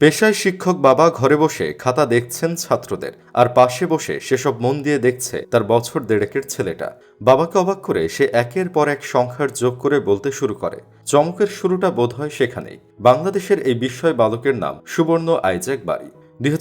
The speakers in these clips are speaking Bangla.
পেশায় শিক্ষক বাবা ঘরে বসে খাতা দেখছেন ছাত্রদের, আর পাশে বসে সেসব মন দিয়ে দেখছে তার বছর দেড়েকের ছেলেটা। বাবাকে অবাক করে সে একের পর এক সংখ্যার যোগ করে বলতে শুরু করে। চমকের শুরুটা বোধ হয় সেখানেই। বাংলাদেশের এই বিস্ময় বালকের নাম সুবর্ণ আইজ্যাক বাড়ি। দুই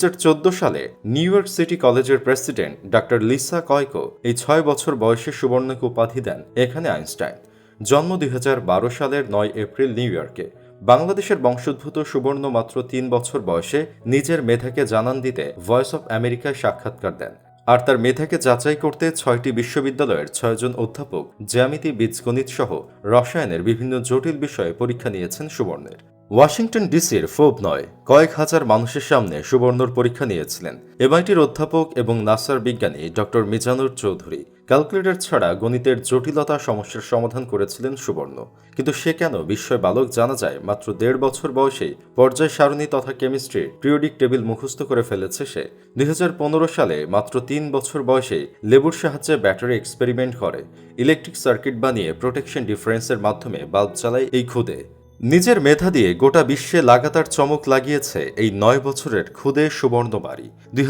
সালে নিউ ইয়র্ক সিটি কলেজের প্রেসিডেন্ট ডক্টর লিসা কয়কো এই ছয় বছর বয়সে সুবর্ণকে উপাধি দেন, এখানে আইনস্টাইন। জন্ম দুই হাজার বারো সালের নয় এপ্রিল নিউ ইয়র্কে। বাংলাদেশের বংশোদ্ভূত সুবর্ণ মাত্র তিন বছর বয়সে নিজের মেধাকে জানান দিতে ভয়েস অফ আমেরিকায় সাক্ষাৎকার দেন। আর তার মেধাকে যাচাই করতে ছয়টি বিশ্ববিদ্যালয়ের ছয়জন অধ্যাপক, জ্যামিতি, বীজগণিত সহ রসায়নের বিভিন্ন জটিল বিষয়ে পরীক্ষা নিয়েছেন সুবর্ণের। ওয়াশিংটন ডিসির ফোব নয়, কয়েক হাজার মানুষের সামনে সুবর্ণর পরীক্ষা নিয়েছিলেন। এমআইটির অধ্যাপক এবং নাসার বিজ্ঞানী ডক্টর মিজানুর চৌধুরী। ক্যালকুলেটর ছাড়া গণিতের জটিলতা সমস্যার সমাধান করেছিলেন সুবর্ণ। কিন্তু সে কেন বিস্ময় বালক জানা যায়, মাত্র দেড় বছর বয়সেই পর্যায় সারণী তথা কেমিস্ট্রির পিরিয়ডিক টেবিল মুখস্থ করে ফেলেছে সে। দুই হাজার পনেরো সালে মাত্র তিন বছর বয়সেই লেবুর সাহায্যে ব্যাটারি এক্সপেরিমেন্ট করে। ইলেকট্রিক সার্কিট বানিয়ে প্রোটেকশন ডিফারেন্সের মাধ্যমে বাল্ব চালায় এই খুদে নিজের মেধা দিয়ে গোটা বিশ্বে লাগাতার চমক লাগিয়েছে এই নয় বছরের ক্ষুদে সুবর্ণ বাড়ি। দুই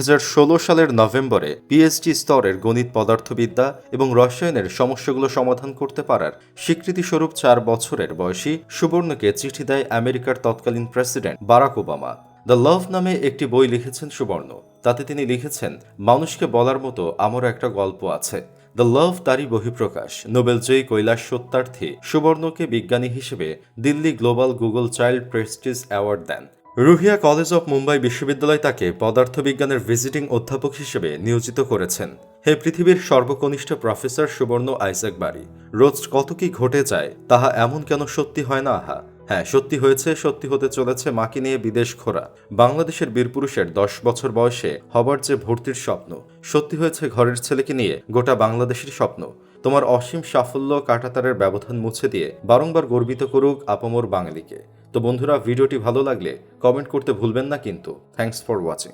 সালের নভেম্বরে পিএইচডি স্তরের গণিত পদার্থবিদ্যা এবং রসায়নের সমস্যাগুলো সমাধান করতে পারার স্বীকৃতিস্বরূপ চার বছরের বয়সী সুবর্ণকে চিঠি দেয় আমেরিকার তৎকালীন president Barack Obama. The love নামে একটি বই লিখেছেন সুবর্ণ। তাতে তিনি লিখেছেন, মানুষকে বলার মতো আমারও একটা গল্প আছে। দ্য লাভ তারই বহিঃপ্রকাশ নোবেলজয়ী কৈলাস সত্যার্থী সুবর্ণকে বিজ্ঞানী হিসেবে Delhi global Google child prestige award then. Ruhia college of Mumbai বিশ্ববিদ্যালয় তাকে পদার্থবিজ্ঞানের ভিজিটিং অধ্যাপক হিসেবে নিয়োজিত করেছেন। হে পৃথিবীর সর্বকনিষ্ঠ প্রফেসর সুবর্ণ আইজাক বাড়ি রোজ কত কি ঘটে যায়, তাহা এমন কেন সত্যি হয় না, আহা। হ্যাঁ সত্যি হয়েছে, সত্যি হতে চলেছে মাকে নিয়ে বিদেশ ঘোরা। বাংলাদেশের বীরপুরুষের দশ বছর বয়সে হবার যে ভর্তির স্বপ্ন, সত্যি হয়েছে ঘরের ছেলেকে নিয়ে গোটা বাংলাদেশের স্বপ্ন। তোমার অসীম সাফল্য কাটাতারের ব্যবধান মুছে দিয়ে বারংবার গর্বিত করুক আপামর বাঙালিকে। তো বন্ধুরা, ভিডিওটি ভালো লাগলে কমেন্ট করতে ভুলবেন না কিন্তু। Thanks for watching